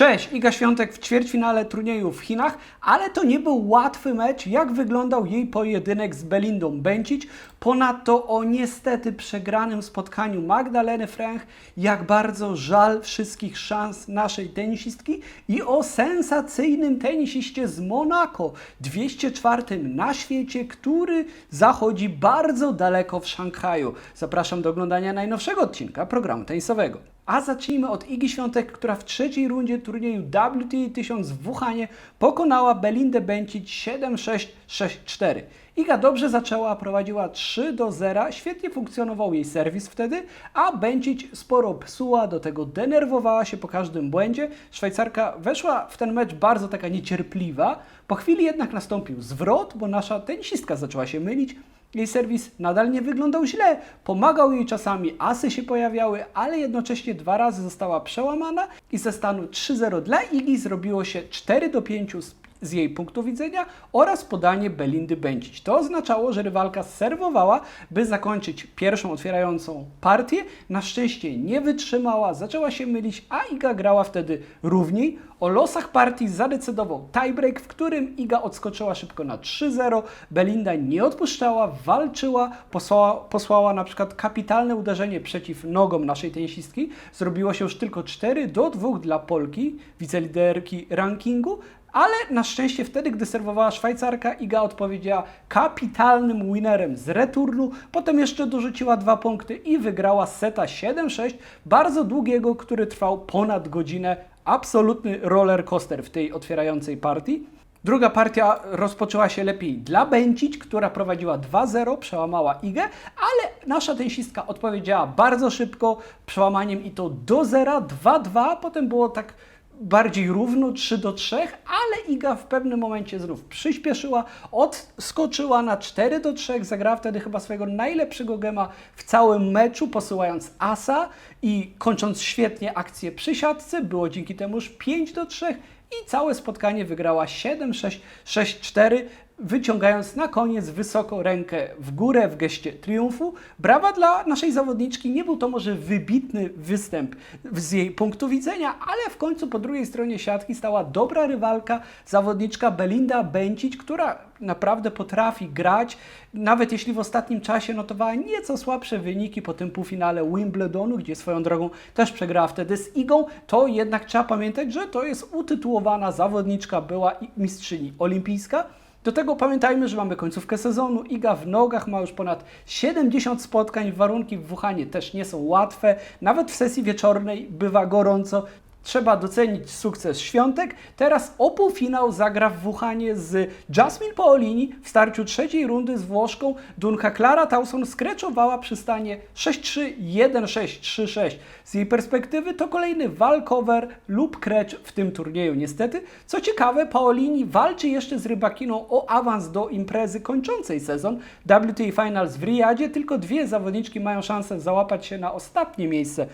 Cześć, Iga Świątek w ćwierćfinale turnieju w Chinach, ale to nie był łatwy mecz, jak wyglądał jej pojedynek z Belindą Bencic. Ponadto o niestety przegranym spotkaniu Magdaleny Fręch, jak bardzo żal wszystkich szans naszej tenisistki i o sensacyjnym tenisiście z Monako, 204 na świecie, który zachodzi bardzo daleko w Szanghaju. Zapraszam do oglądania najnowszego odcinka programu tenisowego. A zacznijmy od Igi Świątek, która w trzeciej rundzie turnieju WTA 1000 w Wuhanie pokonała Belindę Bencic 7-6, 6-4. Iga dobrze zaczęła, prowadziła 3 do 0, świetnie funkcjonował jej serwis wtedy, a Bencic sporo psuła, do tego denerwowała się po każdym błędzie. Szwajcarka weszła w ten mecz bardzo taka niecierpliwa, po chwili jednak nastąpił zwrot, bo nasza tenisistka zaczęła się mylić, jej serwis nadal nie wyglądał źle, pomagał jej czasami, asy się pojawiały, ale jednocześnie dwa razy została przełamana i ze stanu 3-0 dla Igi zrobiło się 4 do 5 z, z jej punktu widzenia oraz podanie Belindy Bencic. To oznaczało, że rywalka serwowała, by zakończyć pierwszą otwierającą partię. Na szczęście nie wytrzymała, zaczęła się mylić, a Iga grała wtedy równiej. O losach partii zadecydował tiebreak, w którym Iga odskoczyła szybko na 3-0. Belinda nie odpuszczała, walczyła, posłała, posłała na przykład kapitalne uderzenie przeciw nogom naszej tenisistki. Zrobiło się już tylko 4 do 2 dla Polki, wiceliderki rankingu. Ale na szczęście wtedy, gdy serwowała Szwajcarka, Iga odpowiedziała kapitalnym winerem z returnu, potem jeszcze dorzuciła dwa punkty i wygrała seta 7-6, bardzo długiego, który trwał ponad godzinę. Absolutny roller coaster w tej otwierającej partii. Druga partia rozpoczęła się lepiej dla Bencic, która prowadziła 2-0, przełamała Igę, ale nasza tenisistka odpowiedziała bardzo szybko, przełamaniem i to do 0, 2-2, potem było tak bardziej równo 3 do 3, ale Iga w pewnym momencie znów przyspieszyła, odskoczyła na 4 do 3, zagrała wtedy chyba swojego najlepszego gema w całym meczu, posyłając asa i kończąc świetnie akcję przy siatce, było dzięki temu już 5 do 3 i całe spotkanie wygrała 7-6, 6-4 wyciągając na koniec wysoko rękę w górę w geście triumfu. Brawa dla naszej zawodniczki. Nie był to może wybitny występ z jej punktu widzenia, ale w końcu po drugiej stronie siatki stała dobra rywalka, zawodniczka Belinda Bencic, która naprawdę potrafi grać, nawet jeśli w ostatnim czasie notowała nieco słabsze wyniki po tym półfinale Wimbledonu, gdzie swoją drogą też przegrała wtedy z Igą, to jednak trzeba pamiętać, że to jest utytułowana zawodniczka, była mistrzyni olimpijska. Do tego pamiętajmy, że mamy końcówkę sezonu. Iga w nogach ma już ponad 70 spotkań. Warunki w Wuhanie też nie są łatwe. Nawet w sesji wieczornej bywa gorąco. Trzeba docenić sukces świątek. Teraz o półfinał zagra w Wuhanie z Jasmine Paolini w starciu trzeciej rundy z Włoszką. Dunka Clara Towson skreczowała przy stanie 6-3, 1-6, 3-6. Z jej perspektywy to kolejny walkover lub krecz w tym turnieju niestety. Co ciekawe, Paolini walczy jeszcze z Rybakiną o awans do imprezy kończącej sezon WTA Finals w Riyadzie. Tylko dwie zawodniczki mają szansę załapać się na ostatnie miejsce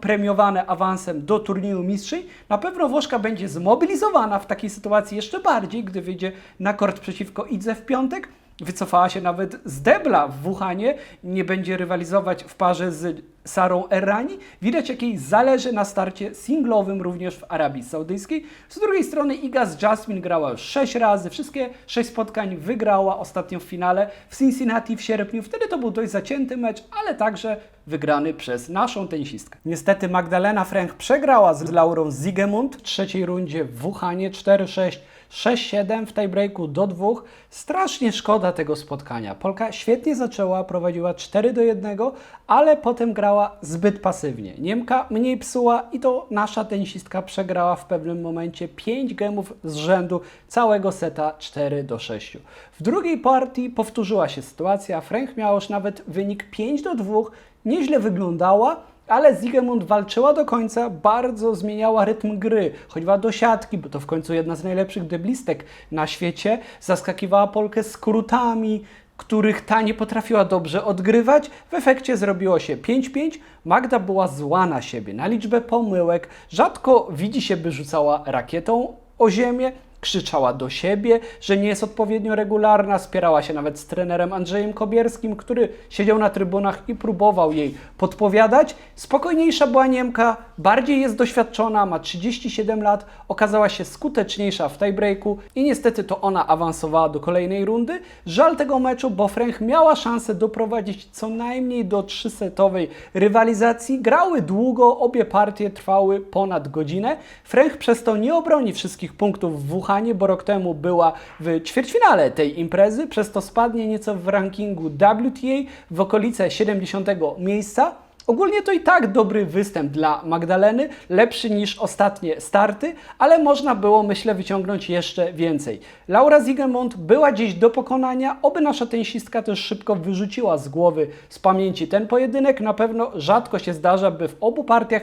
premiowane awansem do turnieju mistrzej. Na pewno Włoszka będzie zmobilizowana w takiej sytuacji jeszcze bardziej, gdy wyjdzie na kort przeciwko Idze w piątek. Wycofała się nawet z debla w Wuhanie, nie będzie rywalizować w parze z Sarą Errani. Widać, jak jej zależy na starcie singlowym również w Arabii Saudyjskiej. Z drugiej strony Iga z Jasmine grała już 6 razy, wszystkie 6 spotkań wygrała ostatnio w finale w Cincinnati w sierpniu. Wtedy to był dość zacięty mecz, ale także wygrany przez naszą tenisistkę. Niestety Magdalena Fręch przegrała z Laurą Zigemund w trzeciej rundzie w Wuhanie 4-6. 6-7 w tiebreaku do 2. Strasznie szkoda tego spotkania. Polka świetnie zaczęła, prowadziła 4 do 1, ale potem grała zbyt pasywnie. Niemka mniej psuła i to nasza tenisistka przegrała w pewnym momencie 5 gemów z rzędu całego seta 4 do 6. W drugiej partii powtórzyła się sytuacja. Frank miała już nawet wynik 5 do 2. Nieźle wyglądała, ale Zigemund walczyła do końca, bardzo zmieniała rytm gry, chodziła do siatki, bo to w końcu jedna z najlepszych deblistek na świecie, zaskakiwała Polkę skrótami, których ta nie potrafiła dobrze odgrywać. W efekcie zrobiło się 5-5. Magda była zła na siebie, na liczbę pomyłek, rzadko widzi się, by rzucała rakietą o ziemię, krzyczała do siebie, że nie jest odpowiednio regularna, spierała się nawet z trenerem Andrzejem Kobierskim, który siedział na trybunach i próbował jej podpowiadać. Spokojniejsza była Niemka, bardziej jest doświadczona, ma 37 lat, okazała się skuteczniejsza w tiebreaku i niestety to ona awansowała do kolejnej rundy. Żal tego meczu, bo Frank miała szansę doprowadzić co najmniej do trzysetowej rywalizacji. Grały długo, obie partie trwały ponad godzinę. Frank przez to nie obroni wszystkich punktów w Wuhanie, bo rok temu była w ćwierćfinale tej imprezy, przez to spadnie nieco w rankingu WTA w okolice 70 miejsca. Ogólnie to i tak dobry występ dla Magdaleny, lepszy niż ostatnie starty, ale można było, myślę, wyciągnąć jeszcze więcej. Laura Zigemont była gdzieś do pokonania, oby nasza tenisistka też szybko wyrzuciła z głowy, z pamięci ten pojedynek. Na pewno rzadko się zdarza, by w obu partiach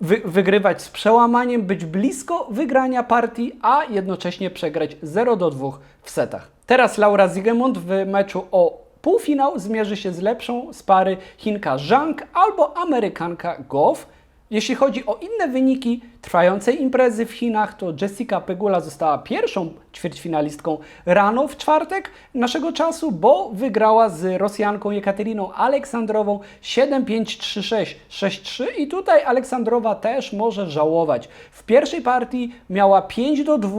wy wygrywać z przełamaniem, być blisko wygrania partii, a jednocześnie przegrać 0 do 2 w setach. Teraz Laura Zigemont w meczu o półfinał zmierzy się z lepszą z pary Chinka Zhang albo Amerykanka Goff. Jeśli chodzi o inne wyniki trwającej imprezy w Chinach, to Jessica Pegula została pierwszą ćwierćfinalistką rano w czwartek naszego czasu, bo wygrała z Rosjanką Jekateriną Aleksandrową 7-5-3-6-6-3 i tutaj Aleksandrowa też może żałować. W pierwszej partii miała 5 do 2,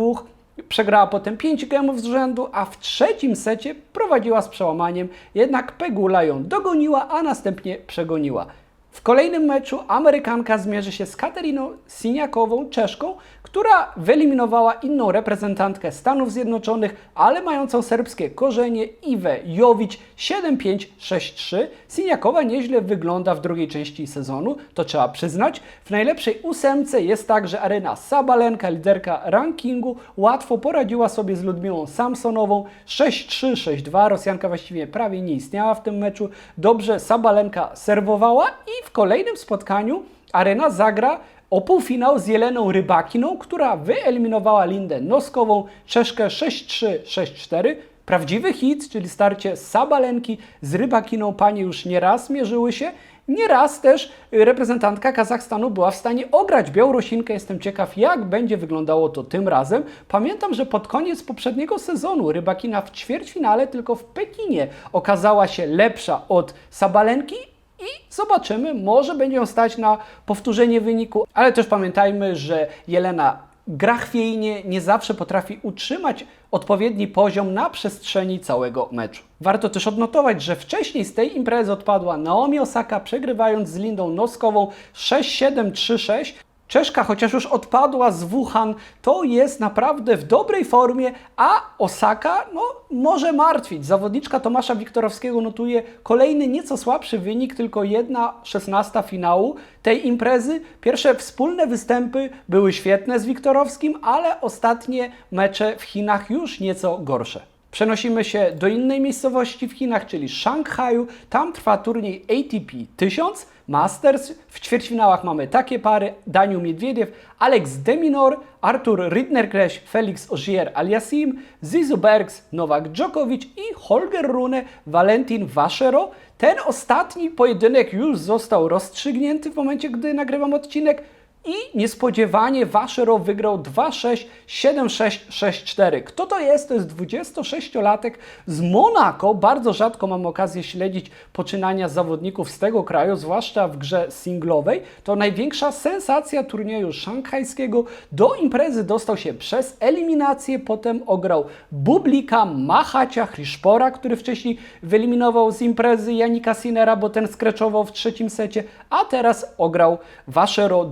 Przegrała potem 5 gemów z rzędu, a w trzecim secie prowadziła z przełamaniem, jednak Pegula ją dogoniła, a następnie przegoniła. W kolejnym meczu Amerykanka zmierzy się z Kateriną Siniakową, Czeszką, która wyeliminowała inną reprezentantkę Stanów Zjednoczonych, ale mającą serbskie korzenie, Iwę Jowicz 7-5-6-3. Siniakowa nieźle wygląda w drugiej części sezonu, to trzeba przyznać. W najlepszej ósemce jest także Arena Sabalenka, liderka rankingu. Łatwo poradziła sobie z Ludmiłą Samsonową 6-3-6-2. Rosjanka właściwie prawie nie istniała w tym meczu. Dobrze Sabalenka serwowała i w kolejnym spotkaniu Arena zagra o półfinał z Jeleną Rybakiną, która wyeliminowała Lindę Noskową, Czeszkę 6-3-6-4. Prawdziwy hit, czyli starcie Sabalenki z Rybakiną. Panie już nieraz mierzyły się. Nieraz też reprezentantka Kazachstanu była w stanie ograć Białorusinkę. Jestem ciekaw, jak będzie wyglądało to tym razem. Pamiętam, że pod koniec poprzedniego sezonu Rybakina w ćwierćfinale tylko w Pekinie okazała się lepsza od Sabalenki i zobaczymy, może będzie ją stać na powtórzenie wyniku, ale też pamiętajmy, że Jelena gra chwiejnie, nie zawsze potrafi utrzymać odpowiedni poziom na przestrzeni całego meczu. Warto też odnotować, że wcześniej z tej imprezy odpadła Naomi Osaka, przegrywając z Lindą Noskową 6-7-3-6. Czeszka, chociaż już odpadła z Wuhan, to jest naprawdę w dobrej formie, a Osaka no, może martwić. Zawodniczka Tomasza Wiktorowskiego notuje kolejny nieco słabszy wynik, tylko jedna szesnasta finału tej imprezy. Pierwsze wspólne występy były świetne z Wiktorowskim, ale ostatnie mecze w Chinach już nieco gorsze. Przenosimy się do innej miejscowości w Chinach, czyli Szanghaju. Tam trwa turniej ATP 1000 Masters. W ćwierćfinałach mamy takie pary: Daniel Miedwiediew, Alex Deminor, Artur Ridner-Kreś, Felix Ogier-Aliassime, Zizu Bergs, Nowak Djokovic i Holger Rune, Valentin Vašero. Ten ostatni pojedynek już został rozstrzygnięty w momencie, gdy nagrywam odcinek. I niespodziewanie Waszero wygrał 2-6, 7-6, 6-4. Kto to jest? To jest 26-latek z Monako. Bardzo rzadko mam okazję śledzić poczynania zawodników z tego kraju, zwłaszcza w grze singlowej. To największa sensacja turnieju szanghajskiego. Do imprezy dostał się przez eliminację, potem ograł Bublika Machacia Hriszpora, który wcześniej wyeliminował z imprezy Janika Sinera, bo ten skreczował w trzecim secie, a teraz ograł Waszero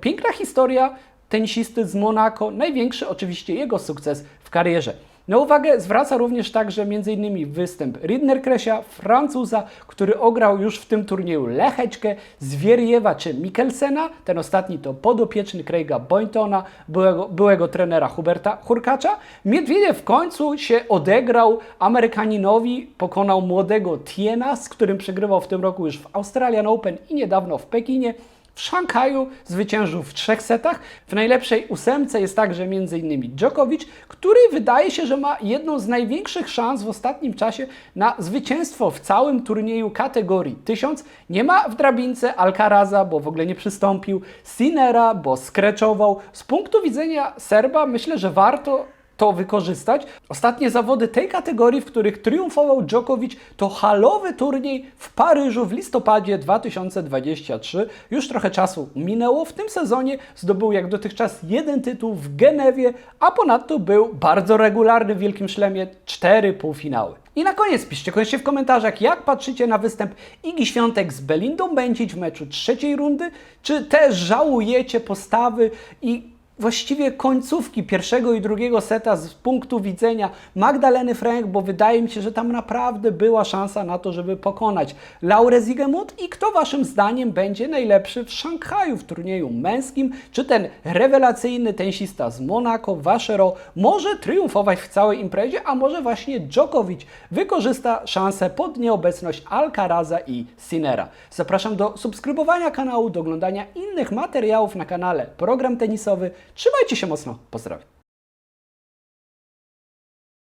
Piękna historia tenisisty z Monako, największy oczywiście jego sukces w karierze. Na uwagę zwraca również także m.in. występ Ridner Kresia, Francuza, który ograł już w tym turnieju Lecheczkę, Zwieriewa czy Mikkelsena. Ten ostatni to podopieczny Craiga Boyntona, byłego, byłego trenera Huberta Hurkacza. Miedwiediew w końcu się odegrał Amerykaninowi, pokonał młodego Tiena, z którym przegrywał w tym roku już w Australian Open i niedawno w Pekinie. W Szanghaju zwyciężył w trzech setach. W najlepszej ósemce jest także m.in. Djokovic, który wydaje się, że ma jedną z największych szans w ostatnim czasie na zwycięstwo w całym turnieju kategorii 1000. Nie ma w drabince Alcaraza, bo w ogóle nie przystąpił, Sinera, bo skreczował. Z punktu widzenia Serba myślę, że warto to wykorzystać. Ostatnie zawody tej kategorii, w których triumfował Djokovic, to halowy turniej w Paryżu w listopadzie 2023. Już trochę czasu minęło. W tym sezonie zdobył jak dotychczas jeden tytuł w Genewie, a ponadto był bardzo regularny w Wielkim Szlemie, cztery półfinały. I na koniec piszcie koniecznie w komentarzach, jak patrzycie na występ Igi Świątek z Belindą Bęcić w meczu trzeciej rundy, czy też żałujecie postawy i właściwie końcówki pierwszego i drugiego seta z punktu widzenia Magdaleny Frank, bo wydaje mi się, że tam naprawdę była szansa na to, żeby pokonać Laurę Zigemund i kto waszym zdaniem będzie najlepszy w Szanghaju w turnieju męskim, czy ten rewelacyjny tenisista z Monaco, Waszero, może triumfować w całej imprezie, a może właśnie Djokovic wykorzysta szansę pod nieobecność Alcaraza i Sinera. Zapraszam do subskrybowania kanału, do oglądania innych materiałów na kanale Program Tenisowy. Trzymajcie się mocno, pozdrawiam.